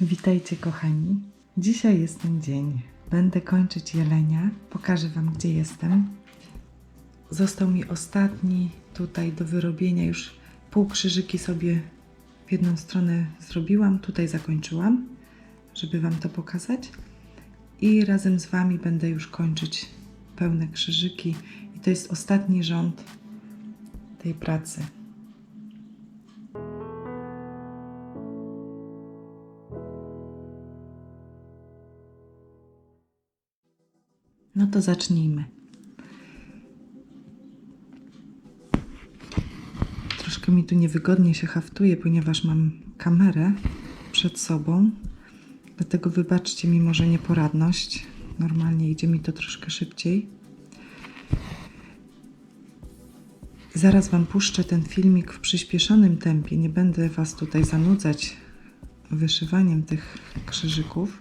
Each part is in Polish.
Witajcie kochani. Dzisiaj jest ten dzień. Będę kończyć jelenia. Pokażę Wam, gdzie jestem. Został mi ostatni tutaj do wyrobienia. Już półkrzyżyki sobie w jedną stronę zrobiłam. Tutaj zakończyłam, żeby Wam to pokazać. I razem z Wami będę już kończyć pełne krzyżyki. I to jest ostatni rząd tej pracy. To zacznijmy. Troszkę mi tu niewygodnie się haftuje, ponieważ mam kamerę przed sobą. Dlatego wybaczcie mi może nieporadność. Normalnie idzie mi to troszkę szybciej. Zaraz Wam puszczę ten filmik w przyspieszonym tempie. Nie będę Was tutaj zanudzać wyszywaniem tych krzyżyków.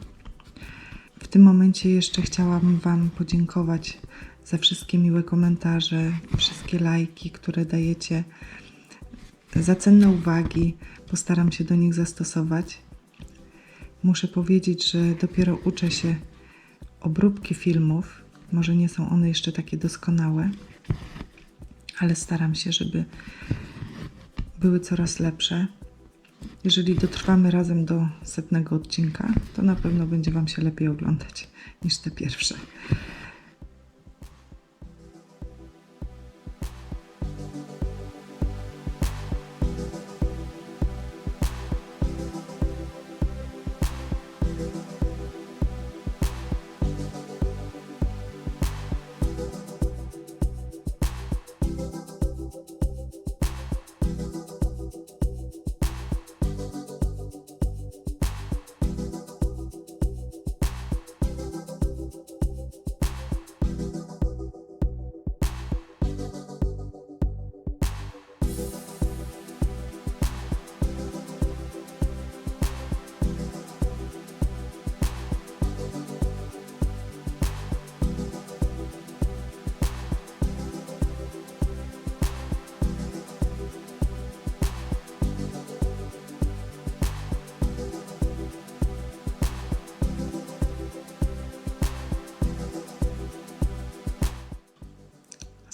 W tym momencie jeszcze chciałam Wam podziękować za wszystkie miłe komentarze, wszystkie lajki, które dajecie, za cenne uwagi. Postaram się do nich zastosować. Muszę powiedzieć, że dopiero uczę się obróbki filmów. Może nie są one jeszcze takie doskonałe, ale staram się, żeby były coraz lepsze. Jeżeli dotrwamy razem do setnego odcinka, to na pewno będzie Wam się lepiej oglądać niż te pierwsze.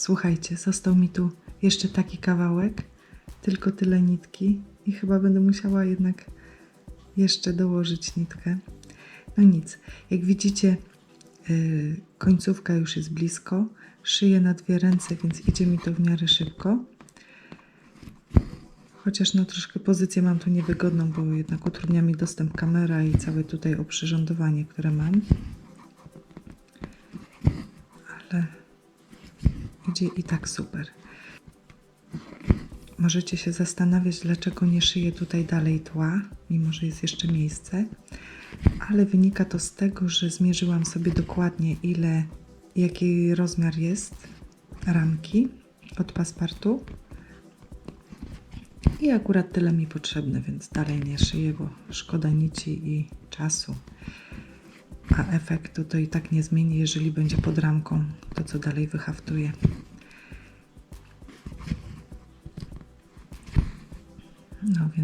Słuchajcie, został mi tu jeszcze taki kawałek, tylko tyle nitki i chyba będę musiała jednak jeszcze dołożyć nitkę. No nic, jak widzicie, yy, końcówka już jest blisko. Szyję na dwie ręce, więc idzie mi to w miarę szybko. Chociaż no troszkę pozycję mam tu niewygodną, bo jednak utrudnia mi dostęp kamera i całe tutaj oprzyrządowanie, które mam. Ale idzie i tak super. Możecie się zastanawiać, dlaczego nie szyję tutaj dalej tła, mimo że jest jeszcze miejsce, ale wynika to z tego, że zmierzyłam sobie dokładnie, ile, jaki rozmiar jest ramki od paspartu. I akurat tyle mi potrzebne, więc dalej nie szyję, bo szkoda nici i czasu. A efektu to i tak nie zmieni, jeżeli będzie pod ramką to, co dalej wyhaftuje.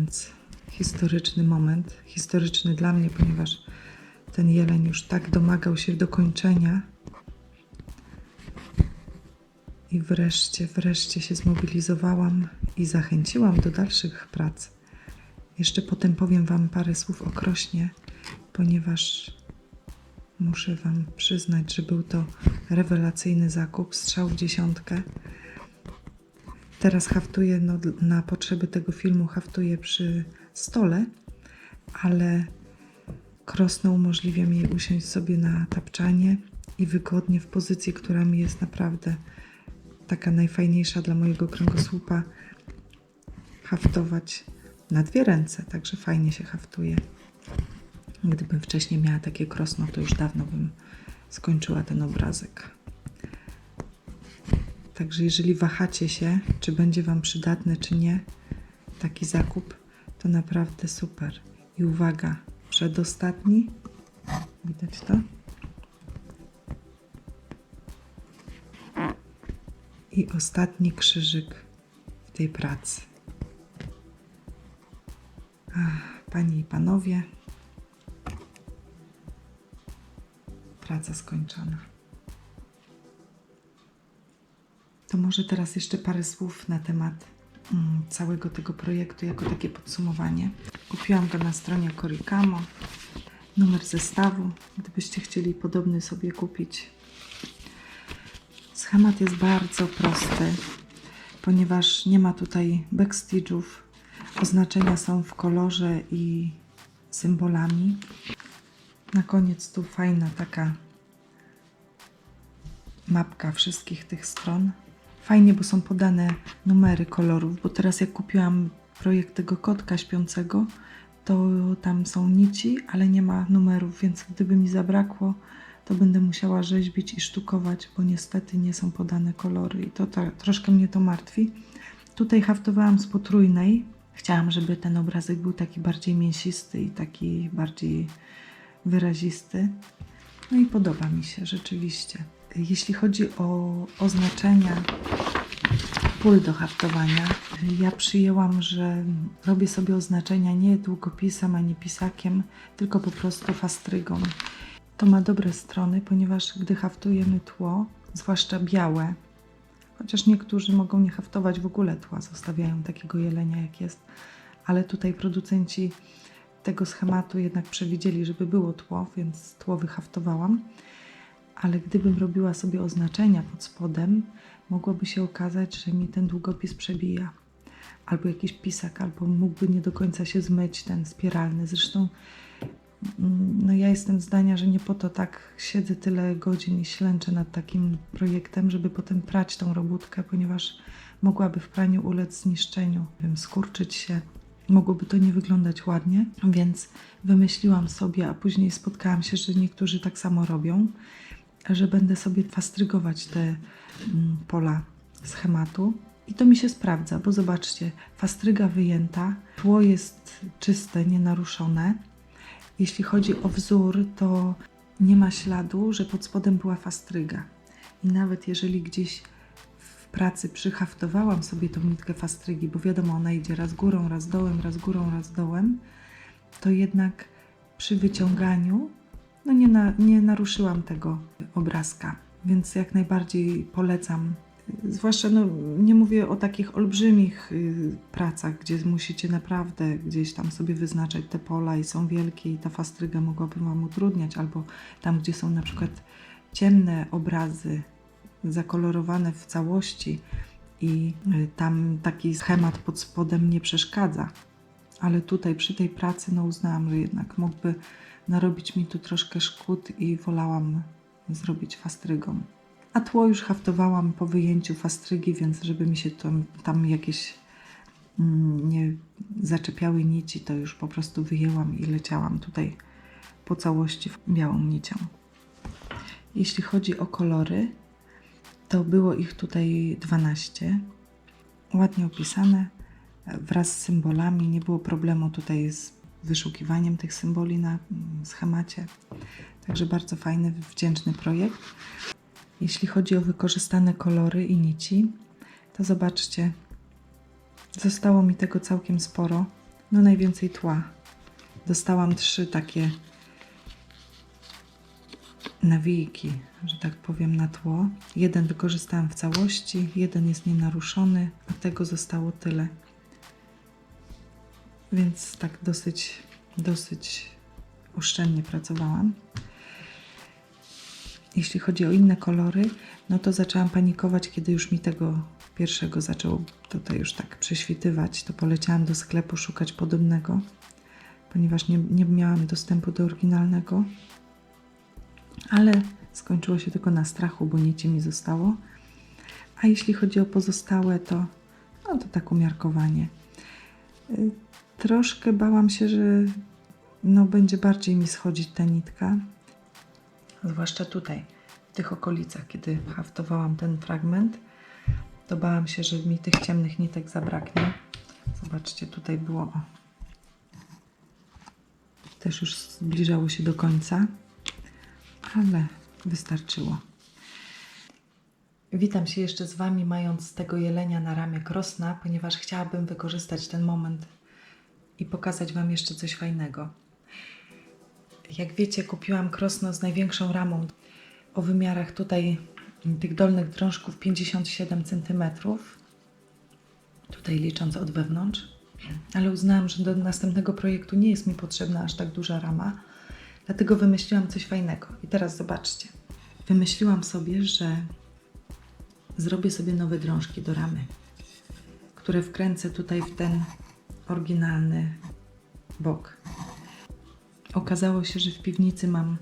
Więc historyczny moment. Historyczny dla mnie, ponieważ ten jeleń już tak domagał się dokończenia. I wreszcie, wreszcie się zmobilizowałam i zachęciłam do dalszych prac. Jeszcze potem powiem Wam parę słów o krośnie, ponieważ muszę Wam przyznać, że był to rewelacyjny zakup, strzał w dziesiątkę. Teraz haftuję no, na potrzeby tego filmu, haftuję przy stole, ale krosno umożliwia mi usiąść sobie na tapczanie i wygodnie w pozycji, która mi jest naprawdę taka najfajniejsza dla mojego kręgosłupa, haftować na dwie ręce, także fajnie się haftuje. Gdybym wcześniej miała takie krosno, to już dawno bym skończyła ten obrazek. Także jeżeli wahacie się, czy będzie Wam przydatny, czy nie, taki zakup, to naprawdę super. I uwaga, przedostatni, widać to? I ostatni krzyżyk w tej pracy. Ach, panie i panowie, praca skończona. To może teraz jeszcze parę słów na temat mm, całego tego projektu, jako takie podsumowanie. Kupiłam go na stronie Korikamo. Numer zestawu, gdybyście chcieli podobny sobie kupić. Schemat jest bardzo prosty, ponieważ nie ma tutaj backstage'ów. Oznaczenia są w kolorze i symbolami. Na koniec tu fajna taka mapka wszystkich tych stron. Fajnie, bo są podane numery kolorów, bo teraz jak kupiłam projekt tego kotka śpiącego, to tam są nici, ale nie ma numerów, więc gdyby mi zabrakło, to będę musiała rzeźbić i sztukować, bo niestety nie są podane kolory i to, to troszkę mnie to martwi. Tutaj haftowałam z potrójnej. Chciałam, żeby ten obrazek był taki bardziej mięsisty i taki bardziej wyrazisty. No i podoba mi się rzeczywiście. Jeśli chodzi o oznaczenia pól do haftowania, ja przyjęłam, że robię sobie oznaczenia nie długopisem ani pisakiem, tylko po prostu fastrygą. To ma dobre strony, ponieważ gdy haftujemy tło, zwłaszcza białe, chociaż niektórzy mogą nie haftować w ogóle tła, zostawiają takiego jelenia jak jest, ale tutaj producenci tego schematu jednak przewidzieli, żeby było tło, więc tło wyhaftowałam. Ale gdybym robiła sobie oznaczenia pod spodem, mogłoby się okazać, że mi ten długopis przebija. Albo jakiś pisak, albo mógłby nie do końca się zmyć ten spiralny. Zresztą mm, no ja jestem zdania, że nie po to tak siedzę tyle godzin i ślęczę nad takim projektem, żeby potem prać tą robótkę, ponieważ mogłaby w praniu ulec zniszczeniu, skurczyć się. Mogłoby to nie wyglądać ładnie, więc wymyśliłam sobie, a później spotkałam się, że niektórzy tak samo robią, że będę sobie fastrygować te mm, pola schematu. I to mi się sprawdza, bo zobaczcie, fastryga wyjęta, tło jest czyste, nienaruszone. Jeśli chodzi o wzór, to nie ma śladu, że pod spodem była fastryga. I nawet jeżeli gdzieś w pracy przyhaftowałam sobie tą nitkę fastrygi, bo wiadomo, ona idzie raz górą, raz dołem, raz górą, raz dołem, to jednak przy wyciąganiu no nie, na, nie naruszyłam tego obrazka, więc jak najbardziej polecam. Zwłaszcza no, nie mówię o takich olbrzymich y, pracach, gdzie musicie naprawdę gdzieś tam sobie wyznaczać te pola i są wielkie i ta fastryga mogłaby Wam utrudniać, albo tam, gdzie są na przykład ciemne obrazy, zakolorowane w całości i y, tam taki schemat pod spodem nie przeszkadza. Ale tutaj przy tej pracy no uznałam, że jednak mógłby narobić mi tu troszkę szkód i wolałam zrobić fastrygą. A tło już haftowałam po wyjęciu fastrygi, więc żeby mi się tam, tam jakieś mm, nie zaczepiały nici, to już po prostu wyjęłam i leciałam tutaj po całości białą nicią. Jeśli chodzi o kolory, to było ich tutaj 12. Ładnie opisane, wraz z symbolami. Nie było problemu tutaj z wyszukiwaniem tych symboli na mm, schemacie. Także bardzo fajny, wdzięczny projekt. Jeśli chodzi o wykorzystane kolory i nici, to zobaczcie, zostało mi tego całkiem sporo. No najwięcej tła. Dostałam trzy takie nawijki, że tak powiem, na tło. Jeden wykorzystałam w całości, jeden jest nienaruszony, a tego zostało tyle. Więc tak dosyć, dosyć oszczędnie pracowałam. Jeśli chodzi o inne kolory, no to zaczęłam panikować, kiedy już mi tego pierwszego zaczęło tutaj już tak prześwitywać. To poleciałam do sklepu szukać podobnego, ponieważ nie, nie miałam dostępu do oryginalnego. Ale skończyło się tylko na strachu, bo nici mi zostało. A jeśli chodzi o pozostałe, to, no to tak umiarkowanie. Troszkę bałam się, że no, będzie bardziej mi schodzić ta nitka. Zwłaszcza tutaj, w tych okolicach, kiedy haftowałam ten fragment, to bałam się, że mi tych ciemnych nitek zabraknie. Zobaczcie, tutaj było. Też już zbliżało się do końca, ale wystarczyło. Witam się jeszcze z Wami, mając tego jelenia na ramię krosna, ponieważ chciałabym wykorzystać ten moment i pokazać Wam jeszcze coś fajnego. Jak wiecie, kupiłam krosno z największą ramą o wymiarach tutaj tych dolnych drążków 57 cm. Tutaj licząc od wewnątrz. Ale uznałam, że do następnego projektu nie jest mi potrzebna aż tak duża rama. Dlatego wymyśliłam coś fajnego. I teraz zobaczcie. Wymyśliłam sobie, że zrobię sobie nowe drążki do ramy, które wkręcę tutaj w ten oryginalny bok. Okazało się, że w piwnicy mam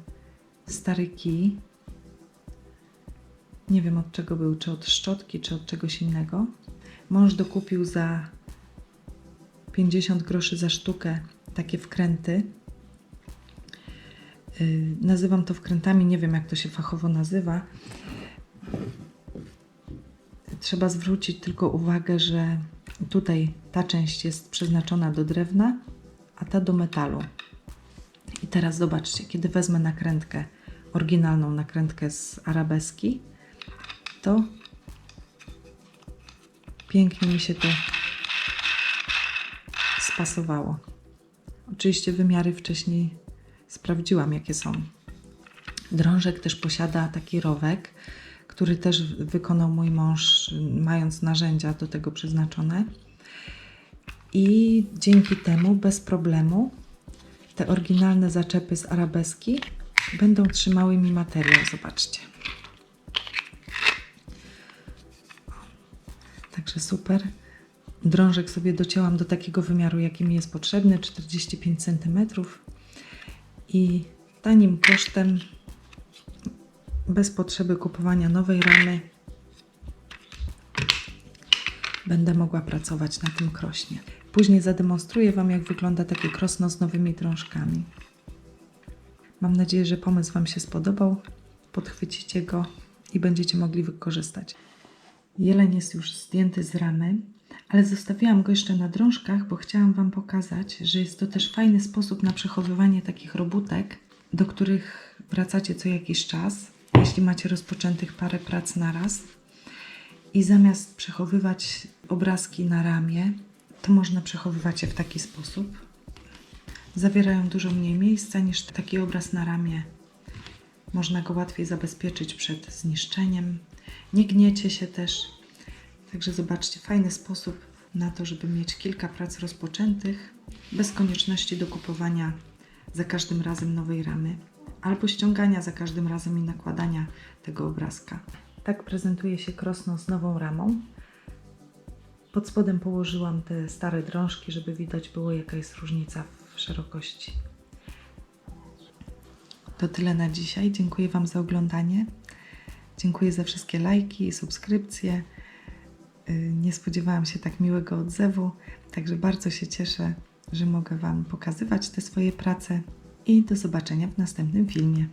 stary kij. Nie wiem od czego był, czy od szczotki, czy od czegoś innego. Mąż dokupił za 50 groszy za sztukę takie wkręty. Yy, nazywam to wkrętami, nie wiem jak to się fachowo nazywa. Trzeba zwrócić tylko uwagę, że tutaj ta część jest przeznaczona do drewna, a ta do metalu. I teraz zobaczcie, kiedy wezmę nakrętkę, oryginalną nakrętkę z arabeski, to pięknie mi się to spasowało. Oczywiście wymiary wcześniej sprawdziłam, jakie są. Drążek też posiada taki rowek, który też wykonał mój mąż, mając narzędzia do tego przeznaczone. I dzięki temu bez problemu te oryginalne zaczepy z arabeski będą trzymały mi materiał. Zobaczcie. Także super. Drążek sobie docięłam do takiego wymiaru, jaki mi jest potrzebny 45 cm. I tanim kosztem, bez potrzeby kupowania nowej ramy, będę mogła pracować na tym krośnie. Później zademonstruję Wam, jak wygląda takie krosno z nowymi drążkami. Mam nadzieję, że pomysł Wam się spodobał. Podchwycicie go i będziecie mogli wykorzystać. Jeleń jest już zdjęty z ramy, ale zostawiłam go jeszcze na drążkach, bo chciałam Wam pokazać, że jest to też fajny sposób na przechowywanie takich robótek, do których wracacie co jakiś czas, jeśli macie rozpoczętych parę prac na raz. I zamiast przechowywać obrazki na ramię, to można przechowywać je w taki sposób. Zawierają dużo mniej miejsca niż taki obraz na ramię. Można go łatwiej zabezpieczyć przed zniszczeniem. Nie gniecie się też. Także zobaczcie, fajny sposób na to, żeby mieć kilka prac rozpoczętych, bez konieczności dokupowania za każdym razem nowej ramy, albo ściągania za każdym razem i nakładania tego obrazka. Tak prezentuje się krosno z nową ramą. Pod spodem położyłam te stare drążki, żeby widać było, jaka jest różnica w szerokości. To tyle na dzisiaj. Dziękuję Wam za oglądanie. Dziękuję za wszystkie lajki i subskrypcje. Yy, Nie spodziewałam się tak miłego odzewu, także bardzo się cieszę, że mogę Wam pokazywać te swoje prace i do zobaczenia w następnym filmie.